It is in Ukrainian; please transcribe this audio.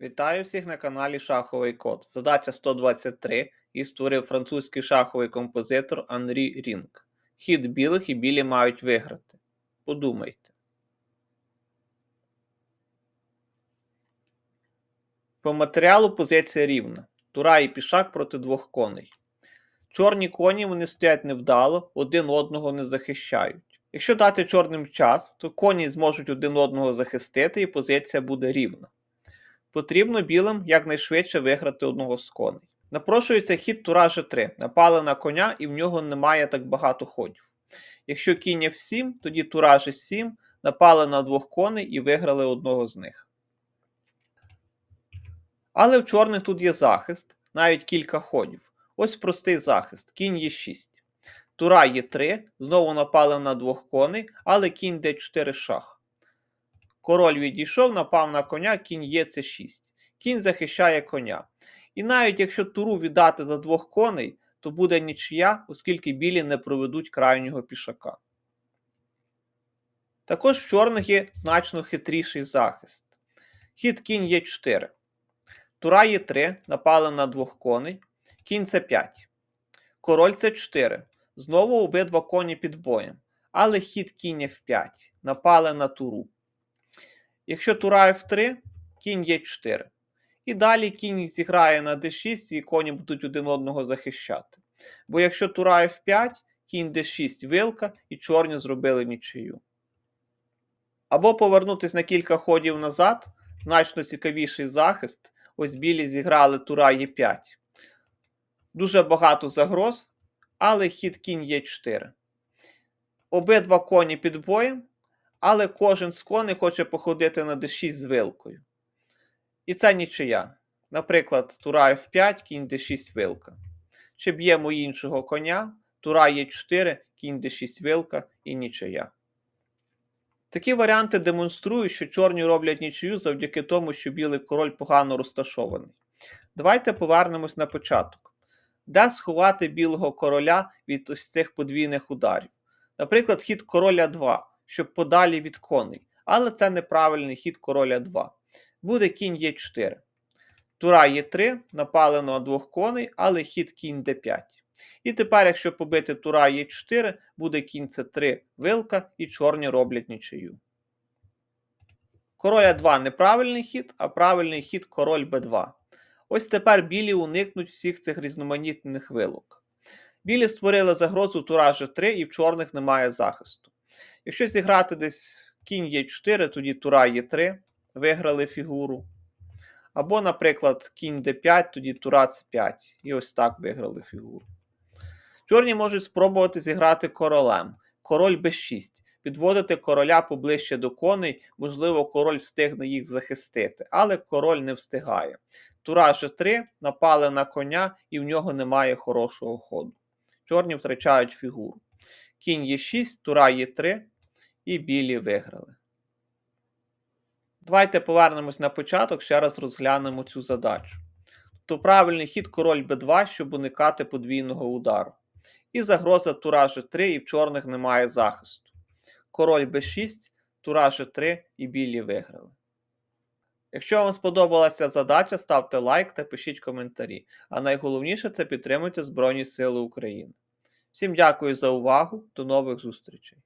Вітаю всіх на каналі Шаховий Код. Задача 123 і створив французький шаховий композитор Анрі Рінг. Хід білих і білі мають виграти. Подумайте. По матеріалу позиція рівна. Тура і пішак проти двох коней. Чорні коні вони стоять невдало, один одного не захищають. Якщо дати чорним час, то коні зможуть один одного захистити і позиція буде рівна. Потрібно білим якнайшвидше виграти одного з коней. Напрошується хід тура G3. Напали на коня і в нього немає так багато ходів. Якщо кінь F7, тоді тура G7, напали на двох коней і виграли одного з них. Але в чорних тут є захист, навіть кілька ходів. Ось простий захист. Кінь Е6. Тура Е3, знову напали на двох коней, але кінь d4 шах. Король відійшов, напав на коня, кінь є це 6. Кінь захищає коня. І навіть якщо туру віддати за двох коней, то буде нічия, оскільки білі не проведуть крайнього пішака. Також в чорних є значно хитріший захист. Хід кінь є 4. Тура є 3, напали на двох коней. Кінь це 5. Король це 4. Знову обидва коні під боєм. Але хід кінь F5. Напали на туру. Якщо тура F3, кінь є 4. І далі кінь зіграє на d6 і коні будуть один одного захищати. Бо якщо тура F5, кінь d6 вилка і чорні зробили нічию. Або повернутися на кілька ходів назад, значно цікавіший захист. Ось білі зіграли тура Е5. Дуже багато загроз, але хід кінь Е4. Обидва коні під боєм, але кожен з коней хоче походити на d6 з вилкою. І це нічия. Наприклад, тура F5, кінь d6 вилка. Чи б'ємо іншого коня, тура Е4, кінь d6 вилка і нічия. Такі варіанти демонструють, що чорні роблять нічию завдяки тому, що білий король погано розташований. Давайте повернемось на початок. Де сховати білого короля від ось цих подвійних ударів? Наприклад, хід короля 2 щоб подалі від коней. Але це неправильний хід короля 2. Буде кінь Е4. Тура Е3, напали на двох коней, але хід кінь d5. І тепер, якщо побити тура Е4, буде кінь С3 вилка, і чорні роблять нічию. Короля 2 неправильний хід, а правильний хід король Б2. Ось тепер білі уникнуть всіх цих різноманітних вилок. Білі створили загрозу тура G3 і в чорних немає захисту. Якщо зіграти десь кінь Е4, тоді тура Е3, виграли фігуру. Або, наприклад, кінь d5, тоді тура С5. І ось так виграли фігуру. Чорні можуть спробувати зіграти королем. Король b6. Підводити короля поближче до коней, можливо, король встигне їх захистити, але король не встигає. Тура G3 напали на коня, і в нього немає хорошого ходу. Чорні втрачають фігуру. Кінь Е6, тура Е3 і білі виграли. Давайте повернемось на початок, ще раз розглянемо цю задачу. То правильний хід король Б2, щоб уникати подвійного удару. І загроза тура G3, і в чорних немає захисту. Король Б6, тура G3 і білі виграли. Якщо вам сподобалася задача, ставте лайк та пишіть коментарі. А найголовніше це підтримуйте Збройні Сили України. Всім дякую за увагу, до нових зустрічей!